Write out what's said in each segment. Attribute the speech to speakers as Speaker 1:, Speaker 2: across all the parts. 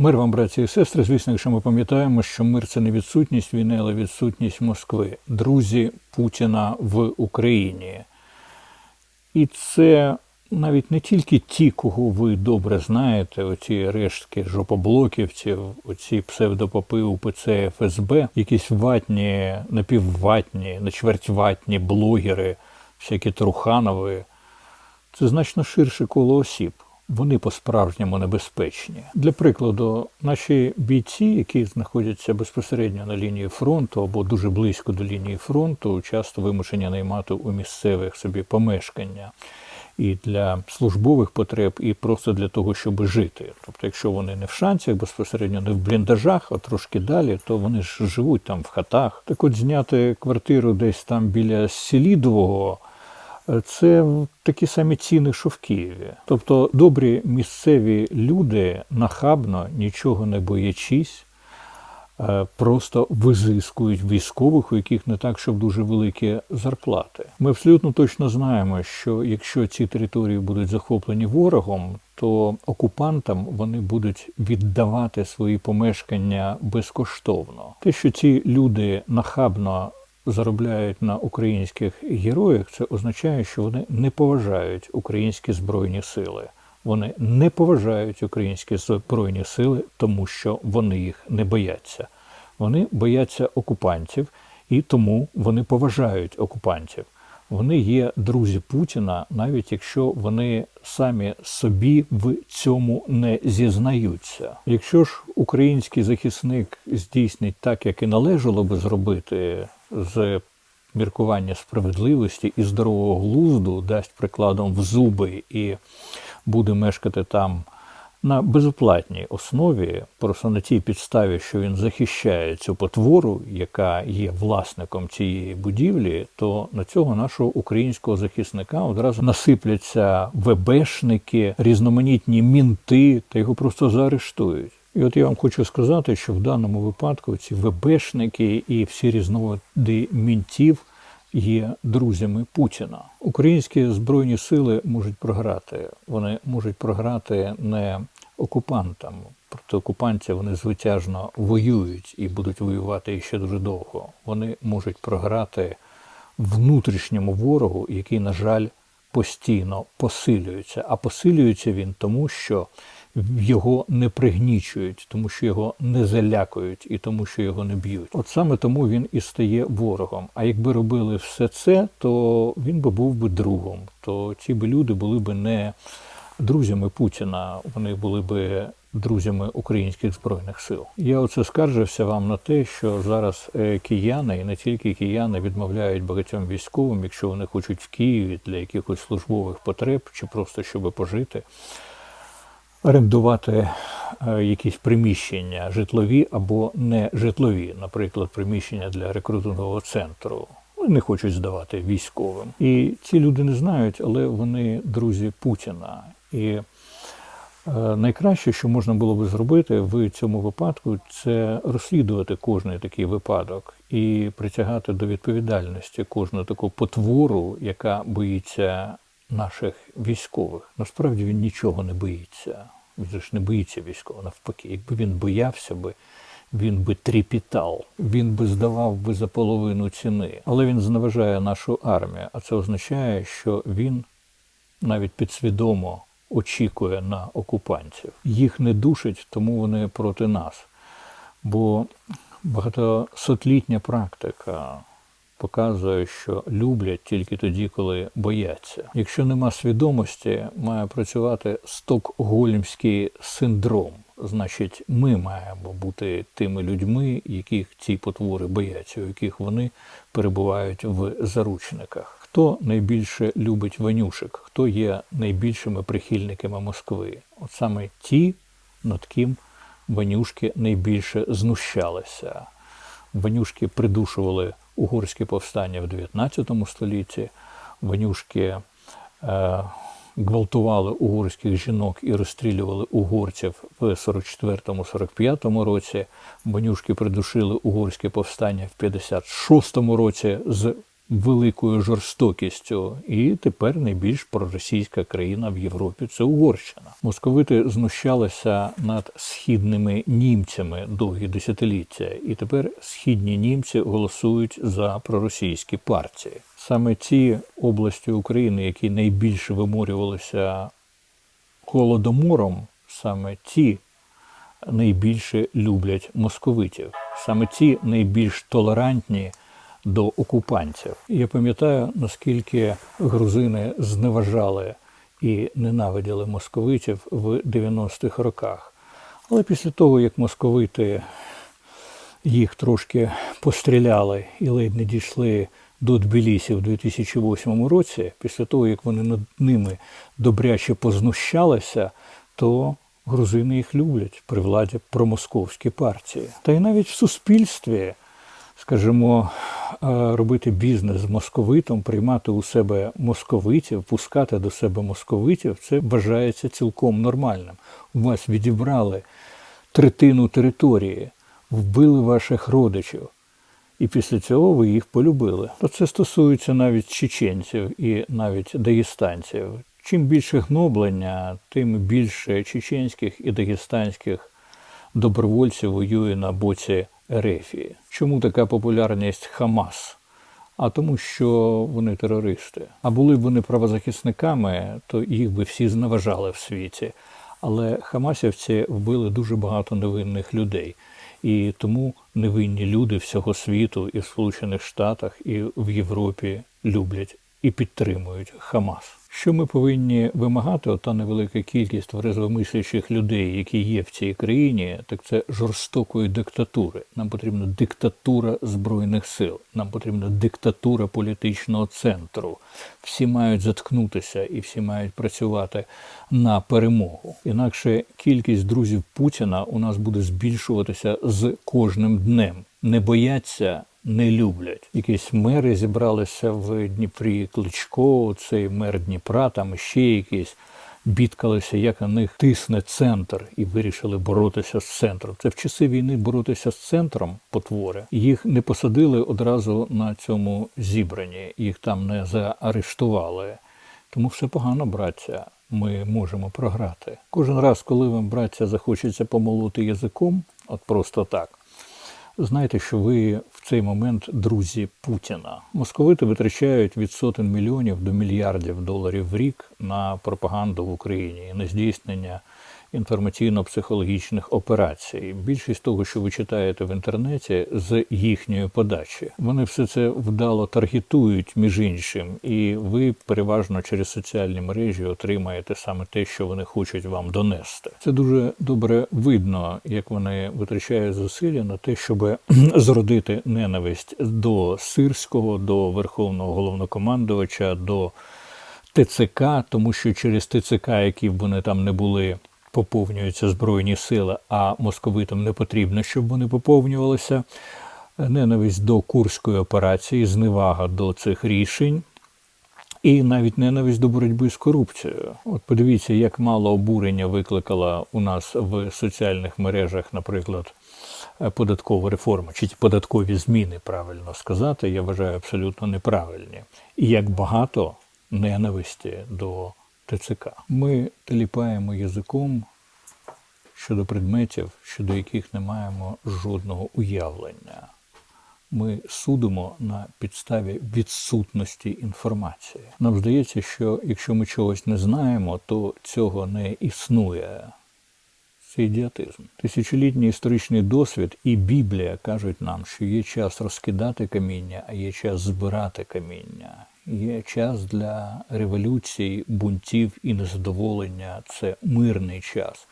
Speaker 1: Мир вам, браті і сестри. Звісно, якщо ми пам'ятаємо, що мир це не відсутність війни, але відсутність Москви. Друзі Путіна в Україні. І це навіть не тільки ті, кого ви добре знаєте, оці рештки жопоблоківців, оці псевдопопи УПЦ ФСБ, якісь ватні, напівватні, на чвертьватні блогери, всякі Труханови. Це значно ширше коло осіб. Вони по-справжньому небезпечні. Для прикладу, наші бійці, які знаходяться безпосередньо на лінії фронту або дуже близько до лінії фронту, часто вимушені наймати у місцевих собі помешкання і для службових потреб, і просто для того, щоб жити. Тобто, якщо вони не в шанцях, безпосередньо не в бліндажах, а трошки далі, то вони ж живуть там в хатах. Так от зняти квартиру десь там біля Селідового. Це такі самі ціни, що в Києві. Тобто добрі місцеві люди нахабно, нічого не боячись, е, просто визискують військових, у яких не так, щоб дуже великі зарплати. Ми абсолютно точно знаємо, що якщо ці території будуть захоплені ворогом, то окупантам вони будуть віддавати свої помешкання безкоштовно. Те, що ці люди нахабно заробляють на українських героях, це означає, що вони не поважають українські збройні сили. Вони не поважають українські збройні сили, тому що вони їх не бояться. Вони бояться окупантів і тому вони поважають окупантів. Вони є друзі Путіна, навіть якщо вони самі собі в цьому не зізнаються. Якщо ж український захисник здійснить так, як і належало би зробити з міркування справедливості і здорового глузду, дасть прикладом в зуби і буде мешкати там на безоплатній основі, просто на тій підставі, що він захищає цю потвору, яка є власником цієї будівлі, то на цього нашого українського захисника одразу насипляться ВБшники, різноманітні мінти, та його просто заарештують. І от я вам хочу сказати, що в даному випадку ці ВБшники і всі різновиди мінтів є друзями Путіна. Українські збройні сили можуть програти. Вони можуть програти не окупантам. Проти окупантів вони звитяжно воюють і будуть воювати ще дуже довго. Вони можуть програти внутрішньому ворогу, який, на жаль, постійно посилюється. А посилюється він тому, що його не пригнічують, тому що його не залякують і тому, що його не б'ють. От саме тому він і стає ворогом. А якби робили все це, то він би був би другом. То ці би люди були би не друзями Путіна, вони були би друзями українських збройних сил. Я оце скаржився вам на те, що зараз е, кияни і не тільки кияни відмовляють багатьом військовим, якщо вони хочуть в Києві для якихось службових потреб чи просто щоб пожити орендувати е, якісь приміщення житлові або не житлові, наприклад, приміщення для рекрутингового центру. Вони не хочуть здавати військовим. І ці люди не знають, але вони друзі Путіна. І е, найкраще, що можна було би зробити в цьому випадку, це розслідувати кожний такий випадок і притягати до відповідальності кожну таку потвору, яка боїться наших військових. Насправді він нічого не боїться. Він же ж не боїться військового, навпаки. Якби він боявся би, він би тріпітав, він би здавав би за половину ціни. Але він зневажає нашу армію, а це означає, що він навіть підсвідомо очікує на окупантів. Їх не душить, тому вони проти нас. Бо багатосотлітня практика показує, що люблять тільки тоді, коли бояться. Якщо нема свідомості, має працювати стокгольмський синдром. Значить, ми маємо бути тими людьми, яких ці потвори бояться, у яких вони перебувають в заручниках. Хто найбільше любить Ванюшек, хто є найбільшими прихильниками Москви? От саме ті, над ким Ванюшки найбільше знущалися. Ванюшки придушували угорське повстання в 19 столітті, Ванюшки е, гвалтували угорських жінок і розстрілювали угорців в 44-45 році. Венюшки придушили угорське повстання в 56 році з великою жорстокістю, і тепер найбільш проросійська країна в Європі це Угорщина. Московити знущалися над східними німцями довгі десятиліття, і тепер східні німці голосують за проросійські партії. Саме ті області України, які найбільше виморювалися голодомором, саме ті найбільше люблять московитів, саме ті найбільш толерантні до окупантів. Я пам'ятаю, наскільки грузини зневажали і ненавиділи московитів в 90-х роках. Але після того, як московити їх трошки постріляли і ледь не дійшли до Тбілісі в 2008 році, після того, як вони над ними добряче познущалися, то грузини їх люблять при владі промосковські партії. Та й навіть в суспільстві, скажімо, е, робити бізнес з московитом, приймати у себе московитів, пускати до себе московитів, це вважається цілком нормальним. У вас відібрали третину території, вбили ваших родичів. І після цього ви їх полюбили. То це стосується навіть чеченців і навіть дагестанців. Чим більше гноблення, тим більше чеченських і дагестанських добровольців воює на боці Ерефії. Чому така популярність Хамас? А тому, що вони терористи. А були б вони правозахисниками, то їх би всі зневажали в світі. Але хамасівці вбили дуже багато невинних людей. І тому невинні люди всього світу і в Сполучених Штатах, і в Європі люблять і підтримують Хамас. Що ми повинні вимагати, ота невелика кількість врезвомислячих людей, які є в цій країні, так це жорстокої диктатури. Нам потрібна диктатура збройних сил, нам потрібна диктатура політичного центру. Всі мають заткнутися і всі мають працювати на перемогу. Інакше кількість друзів Путіна у нас буде збільшуватися з кожним днем. Не бояться не люблять. Якісь мери зібралися в Дніпрі Кличко, цей мер Дніпра, там ще якісь. Бідкалися, як на них тисне центр, і вирішили боротися з центром. Це в часи війни боротися з центром потвори. Їх не посадили одразу на цьому зібранні, їх там не заарештували. Тому все погано, браття. Ми можемо програти. Кожен раз, коли вам, браття, захочеться помолоти язиком, от просто так. Знайте, що ви в цей момент друзі Путіна. Московити витрачають від сотень мільйонів до мільярдів доларів в рік на пропаганду в Україні, і на здійснення інформаційно-психологічних операцій. Більшість того, що ви читаєте в інтернеті, з їхньої подачі. Вони все це вдало таргетують між іншим, і ви переважно через соціальні мережі отримаєте саме те, що вони хочуть вам донести. Це дуже добре видно, як вони витрачають зусилля на те, щоб зродити ненависть до сирського, до верховного головнокомандувача, до. ТЦК, тому що через ТЦК, які б вони там не були, поповнюються збройні сили, а московитам не потрібно, щоб вони поповнювалися. Ненависть до Курської операції, зневага до цих рішень. І навіть ненависть до боротьби з корупцією. От подивіться, як мало обурення викликала у нас в соціальних мережах, наприклад, податкова реформа, чи податкові зміни, правильно сказати, я вважаю абсолютно неправильні. І як багато ненависті до ТЦК. Ми теліпаємо язиком щодо предметів, щодо яких не маємо жодного уявлення. Ми судимо на підставі відсутності інформації. Нам здається, що якщо ми чогось не знаємо, то цього не існує. Це ідіотизм. Тисячолітній історичний досвід і Біблія кажуть нам, що є час розкидати каміння, а є час збирати каміння є час для революцій, бунтів і незадоволення. Це мирний час.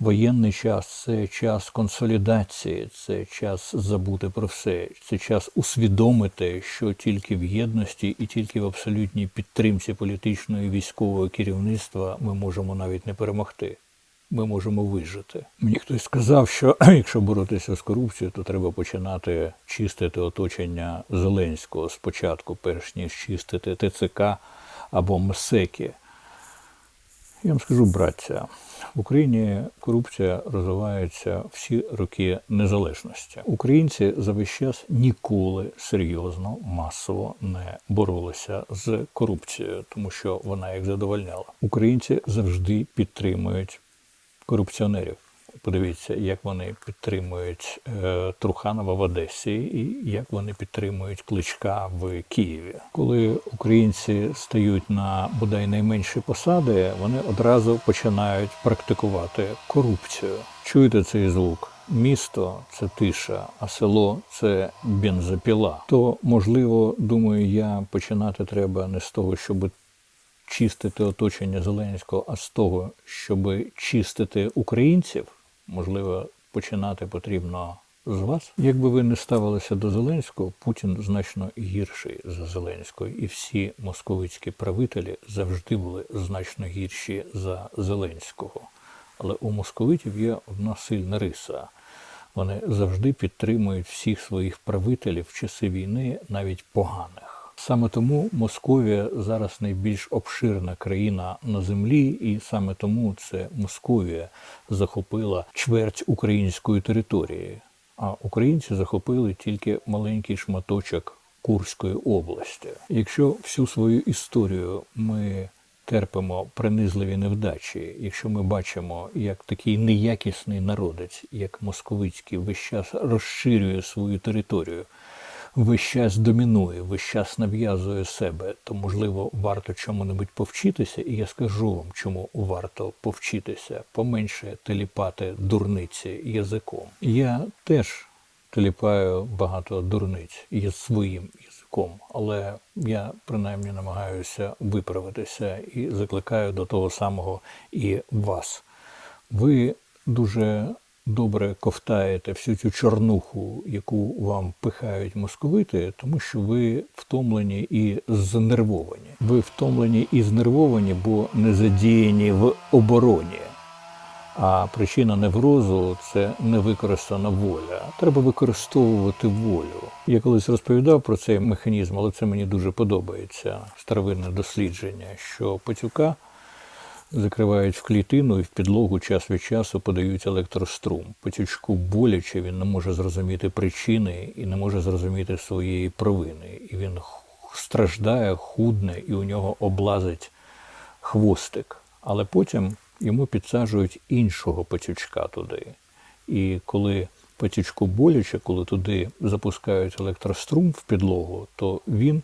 Speaker 1: Воєнний час це час консолідації, це час забути про все, це час усвідомити, що тільки в єдності і тільки в абсолютній підтримці політичного і військового керівництва ми можемо навіть не перемогти ми можемо вижити. Мені хтось сказав, що якщо боротися з корупцією, то треба починати чистити оточення Зеленського спочатку, перш ніж чистити ТЦК або МСЕКи. Я вам скажу, браття, В Україні корупція розвивається всі роки незалежності. Українці за весь час ніколи серйозно масово не боролися з корупцією, тому що вона їх задовольняла. Українці завжди підтримують корупціонерів. Подивіться, як вони підтримують е, Труханова в Одесі і як вони підтримують Кличка в Києві. Коли українці стають на бодай найменші посади, вони одразу починають практикувати корупцію. Чуєте цей звук? Місто це тиша, а село це бензопіла. То можливо, думаю, я починати треба не з того, щоб чистити оточення Зеленського, а з того, щоб чистити українців, можливо, починати потрібно з вас. Якби ви не ставилися до Зеленського, Путін значно гірший за Зеленського, і всі московицькі правителі завжди були значно гірші за Зеленського. Але у московитів є одна сильна риса. Вони завжди підтримують всіх своїх правителів в часи війни, навіть поганих. Саме тому Московія зараз найбільш обширна країна на землі, і саме тому це Московія захопила чверть української території. А українці захопили тільки маленький шматочок Курської області. Якщо всю свою історію ми терпимо принизливі невдачі, якщо ми бачимо, як такий неякісний народець, як московицький, весь час розширює свою територію, весь час домінує, весь час нав'язує себе, то можливо варто чому-небудь повчитися, і я скажу вам, чому варто повчитися, поменше теліпати дурниці язиком. Я теж теліпаю багато дурниць із своїм язиком, але я принаймні намагаюся виправитися і закликаю до того самого і вас. Ви дуже добре ковтаєте всю цю чорнуху, яку вам пихають московити, тому що ви втомлені і знервовані. Ви втомлені і знервовані, бо не задіяні в обороні. А причина неврозу це невикористана воля. Треба використовувати волю. Я колись розповідав про цей механізм, але це мені дуже подобається. Старовинне дослідження, що пацюка закривають в клітину і в підлогу час від часу подають електрострум. Пацючку боляче, він не може зрозуміти причини і не може зрозуміти своєї провини. І він страждає, худне, і у нього облазить хвостик. Але потім йому підсаджують іншого пацючка туди. І коли пацючку боляче, коли туди запускають електрострум в підлогу, то він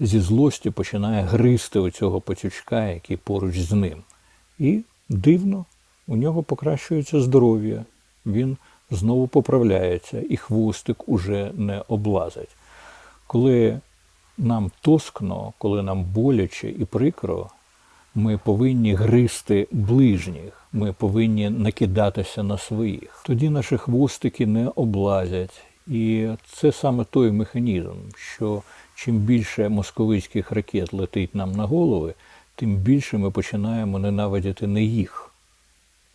Speaker 1: зі злості починає гризти оцього пацючка, який поруч з ним. І дивно, у нього покращується здоров'я, він знову поправляється, і хвостик уже не облазить. Коли нам тоскно, коли нам боляче і прикро, ми повинні гризти ближніх, ми повинні накидатися на своїх. Тоді наші хвостики не облазять. І це саме той механізм, що чим більше московицьких ракет летить нам на голови, тим більше ми починаємо ненавидіти не їх,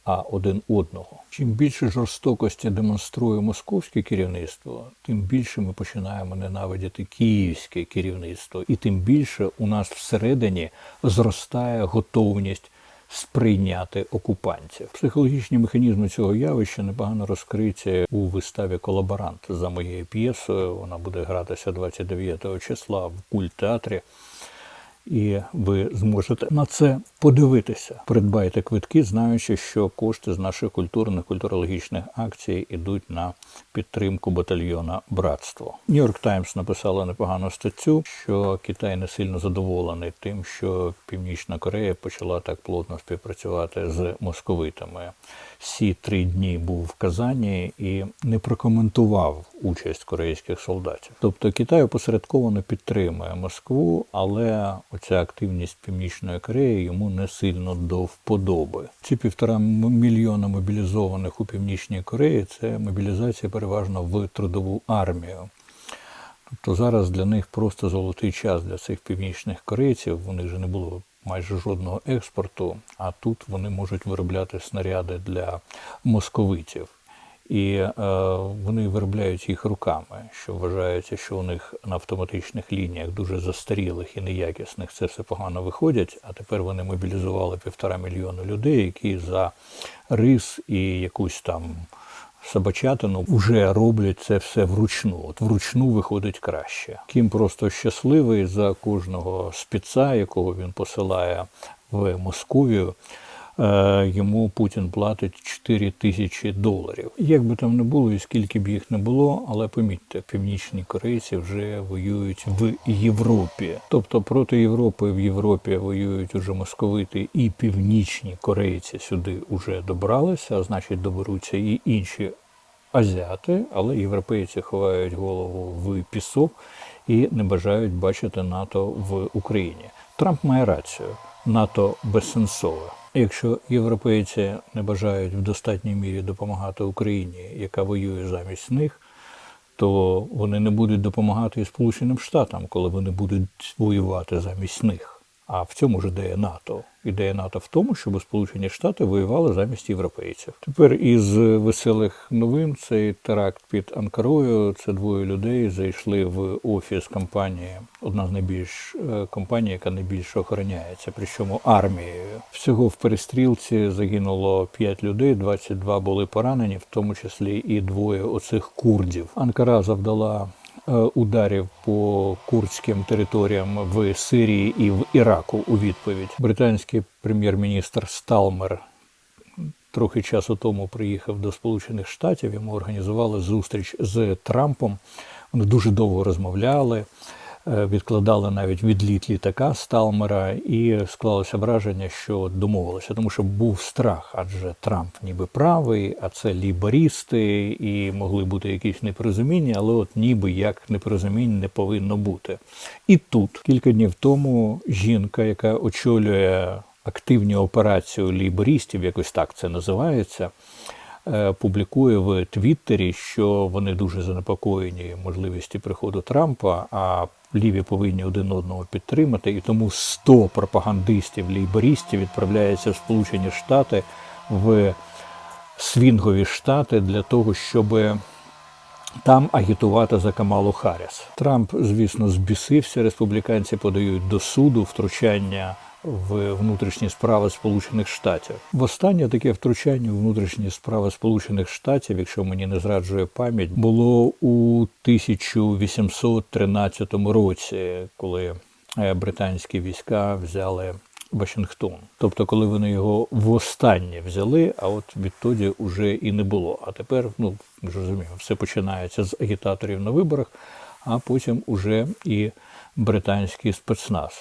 Speaker 1: а один одного. Чим більше жорстокості демонструє московське керівництво, тим більше ми починаємо ненавидіти київське керівництво, і тим більше у нас всередині зростає готовність. Сприйняти окупантів. Психологічні механізми цього явища непогано розкриті у виставі Колаборант за моєю п'єсою. Вона буде гратися 29 числа в культ-театрі і ви зможете на це подивитися. Придбайте квитки, знаючи, що кошти з наших культурних культурологічних акцій ідуть на підтримку батальйона Братство. Нью-Йорк Таймс написала непогану статтю, що Китай не сильно задоволений тим, що Північна Корея почала так плотно співпрацювати з московитами. Всі три дні був в Казані і не прокоментував участь корейських солдатів. Тобто Китай опосередковано підтримує Москву, але оця активність Північної Кореї йому не сильно до вподоби. Ці півтора мільйона мобілізованих у Північній Кореї це мобілізація переважно в трудову армію. Тобто зараз для них просто золотий час для цих північних корейців. У них же не було майже жодного експорту, а тут вони можуть виробляти снаряди для московитів. І е, вони виробляють їх руками, що вважається, що у них на автоматичних лініях дуже застарілих і неякісних це все погано виходять. А тепер вони мобілізували півтора мільйона людей, які за рис і якусь там собачатину вже роблять це все вручну. От вручну виходить краще. Кім просто щасливий за кожного спеца, якого він посилає в Московію. Е, Йому Путін платить 4 тисячі доларів. Як би там не було і скільки б їх не було, але помітьте, північні корейці вже воюють в Європі. Тобто проти Європи в Європі воюють уже московити і північні корейці сюди вже добралися, а значить доберуться і інші азіати, але європейці ховають голову в пісок і не бажають бачити НАТО в Україні. Трамп має рацію. НАТО безсенсове. Якщо європейці не бажають в достатній мірі допомагати Україні, яка воює замість них, то вони не будуть допомагати і Сполученим Штатам, коли вони будуть воювати замість них. А в цьому ж ідея НАТО. Ідея НАТО в тому, щоб Сполучені Штати воювали замість європейців. Тепер із веселих новин цей теракт під Анкарою. Це двоє людей зайшли в офіс компанії, одна з найбільш е, компаній, яка найбільше охороняється, причому армією. Всього в перестрілці загинуло 5 людей, 22 були поранені, в тому числі і двоє оцих курдів. Анкара завдала ударів по курдським територіям в Сирії і в Іраку у відповідь. Британський прем'єр-міністр Сталмер трохи часу тому приїхав до Сполучених Штатів. Йому організували зустріч з Трампом. Вони дуже довго розмовляли. Е, Відкладали навіть відліт літака Сталмера, і склалося враження, що домовилися, тому що був страх, адже Трамп ніби правий, а це ліберісти, і могли бути якісь непорозуміння, але от ніби як непорозумінь не повинно бути. І тут кілька днів тому жінка, яка очолює активні операцію ліберістів, якось так це називається, публікує в Твіттері, що вони дуже занепокоєні можливості приходу Трампа, а ліві повинні один одного підтримати, і тому 100 пропагандистів лейбористів відправляється в Сполучені Штати в свінгові штати для того, щоб там агітувати за Камалу Харріс. Трамп, звісно, збісився. Республіканці подають до суду втручання в внутрішні справи Сполучених Штатів. Востаннє таке втручання у внутрішні справи Сполучених Штатів, якщо мені не зраджує пам'ять, було у 1813 році, коли е, британські війська взяли Вашингтон. Тобто, коли вони його востаннє взяли, а от відтоді вже і не було. А тепер, ну розуміємо, все починається з агітаторів на виборах, а потім уже і британський спецназ.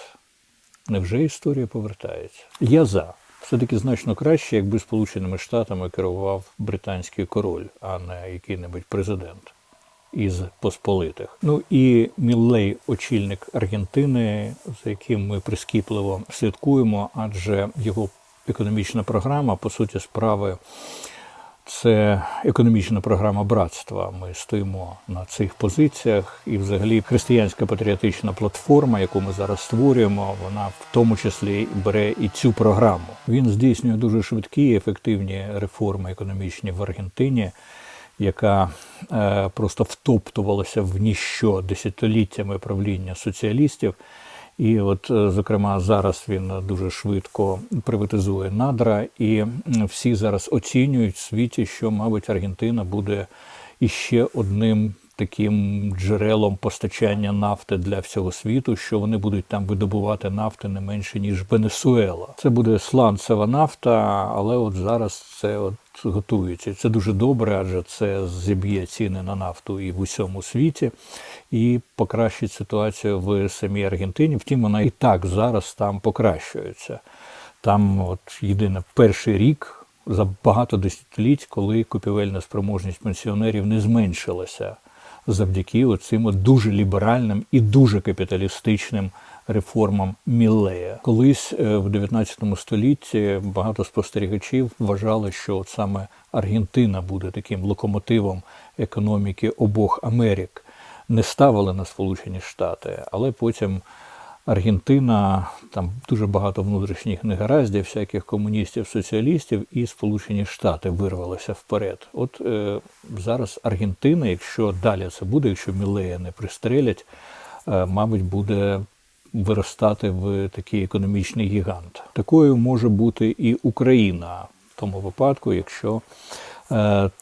Speaker 1: Невже історія повертається? Я за. Все-таки значно краще, якби Сполученими Штатами керував британський король, а не який-небудь президент із посполитих. Ну і Міллей, очільник Аргентини, за яким ми прискіпливо слідкуємо, адже його економічна програма, по суті, справи. Це економічна програма братства. Ми стоїмо на цих позиціях, і, взагалі, християнська патріотична платформа, яку ми зараз створюємо, вона в тому числі бере і цю програму. Він здійснює дуже швидкі і ефективні реформи економічні в Аргентині, яка е, просто втоптувалася в ніщо десятиліттями правління соціалістів. І от, е, зокрема, зараз він дуже швидко приватизує надра, і всі зараз оцінюють в світі, що, мабуть, Аргентина буде іще одним таким джерелом постачання нафти для всього світу, що вони будуть там видобувати нафти не менше ніж Венесуела. Це буде сланцева нафта, але от зараз це от готується. Це дуже добре, адже це зіб'є ціни на нафту і в усьому світі, і покращить ситуацію в самій Аргентині. Втім, вона і так зараз там покращується. Там, от єдине, перший рік за багато десятиліть, коли купівельна спроможність пенсіонерів не зменшилася завдяки оцим дуже ліберальним і дуже капіталістичним реформам Мілея Колись е, в 19 столітті багато спостерігачів вважали, що от саме Аргентина буде таким локомотивом економіки обох Америк. Не ставили на Сполучені Штати, але потім Аргентина, там дуже багато внутрішніх негараздів, всяких комуністів, соціалістів, і Сполучені Штати вирвалися вперед. От е, зараз Аргентина, якщо далі це буде, якщо Мілея не пристрелять, е, мабуть, буде виростати в такий економічний гігант. Такою може бути і Україна в тому випадку, якщо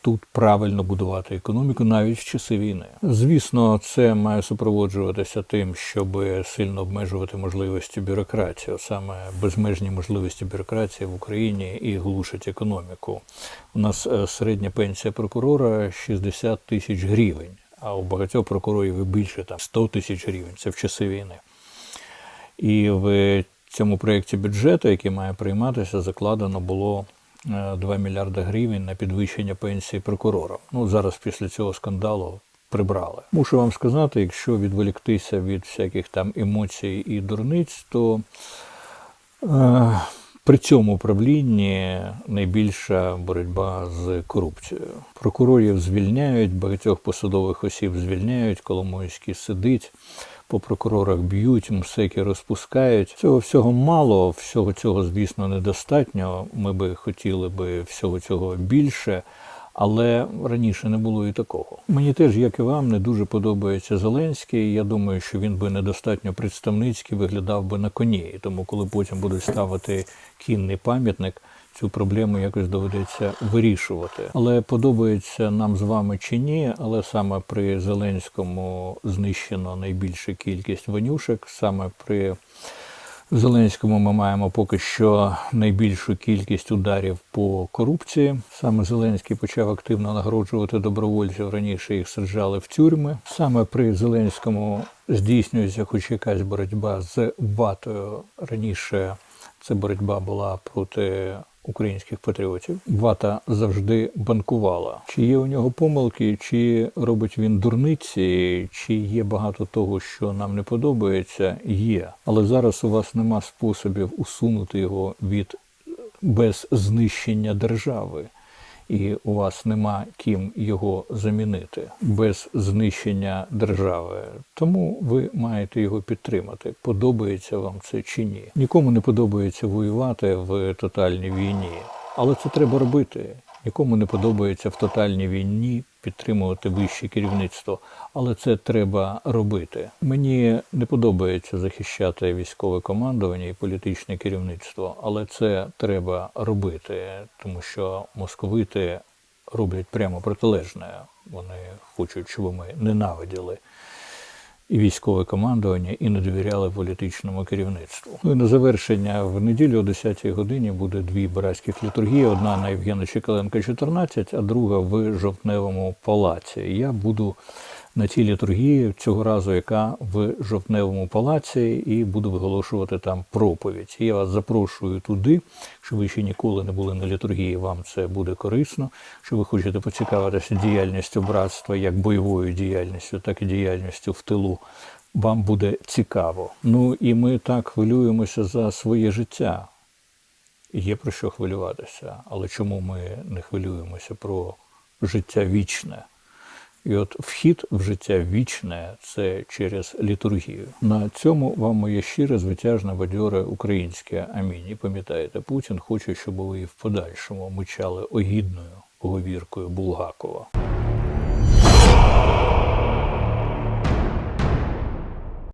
Speaker 1: тут правильно будувати економіку навіть в часи війни. Звісно, це має супроводжуватися тим, щоб сильно обмежувати можливості бюрократії, саме безмежні можливості бюрократії в Україні і глушить економіку. У нас е, середня пенсія прокурора 60 тисяч гривень, а у багатьох прокурорів і більше там 100 тисяч гривень. Це в часи війни. І в цьому проєкті бюджету, який має прийматися, закладено було е, 2 мільярди гривень на підвищення пенсії прокурора. Ну зараз після цього скандалу прибрали. Мушу вам сказати, якщо відволіктися від всяких там емоцій і дурниць, то е, при цьому управлінні найбільша боротьба з корупцією. Прокурорів звільняють, багатьох посадових осіб звільняють, Коломойський сидить. По прокурорах б'ють, МСЕКи розпускають. Цього всього мало, всього цього, звісно, недостатньо. Ми би хотіли би всього цього більше, але раніше не було і такого. Мені теж, як і вам, не дуже подобається Зеленський. Я думаю, що він би недостатньо представницький виглядав би на коні. Тому, коли потім будуть ставити кінний пам'ятник, цю проблему якось доведеться вирішувати. Але подобається нам з вами чи ні, але саме при Зеленському знищено найбільша кількість ванюшек, саме при Зеленському ми маємо поки що найбільшу кількість ударів по корупції. Саме Зеленський почав активно нагороджувати добровольців. Раніше їх саджали в тюрми. Саме при Зеленському здійснюється хоч якась боротьба з ватою. Раніше це боротьба була проти українських патріотів. Вата завжди банкувала. Чи є у нього помилки, чи робить він дурниці, чи є багато того, що нам не подобається, є. Але зараз у вас нема способів усунути його від без знищення держави. І у вас нема ким його замінити без знищення держави. Тому ви маєте його підтримати. Подобається вам це чи ні? Нікому не подобається воювати в тотальній війні, але це треба робити. Нікому не подобається в тотальній війні підтримувати вище керівництво, але це треба робити. Мені не подобається захищати військове командування і політичне керівництво, але це треба робити, тому що московити роблять прямо протилежне. Вони хочуть, щоб ми ненавиділи і військове командування, і не довіряли політичному керівництву. Ну і на завершення в неділю о 10-й годині буде дві братських літургії: одна на Євгена Чекаленка, 14, а друга в Жовтневому палаці. Я буду на цій літургії цього разу, яка в Жовтневому палаці, і буду виголошувати там проповідь. Я вас запрошую туди, що ви ще ніколи не були на літургії, вам це буде корисно. Що ви хочете поцікавитися діяльністю братства, як бойовою діяльністю, так і діяльністю в тилу. Вам буде цікаво. Ну і ми так хвилюємося за своє життя. Є про що хвилюватися, але чому ми не хвилюємося про життя вічне? І от вхід в життя вічне це через літургію. На цьому вам моє щире, звитяжне, бадьоре українське амінь. І пам'ятаєте, Путін хоче, щоб ви і в подальшому мичали огідною говіркою Булгакова.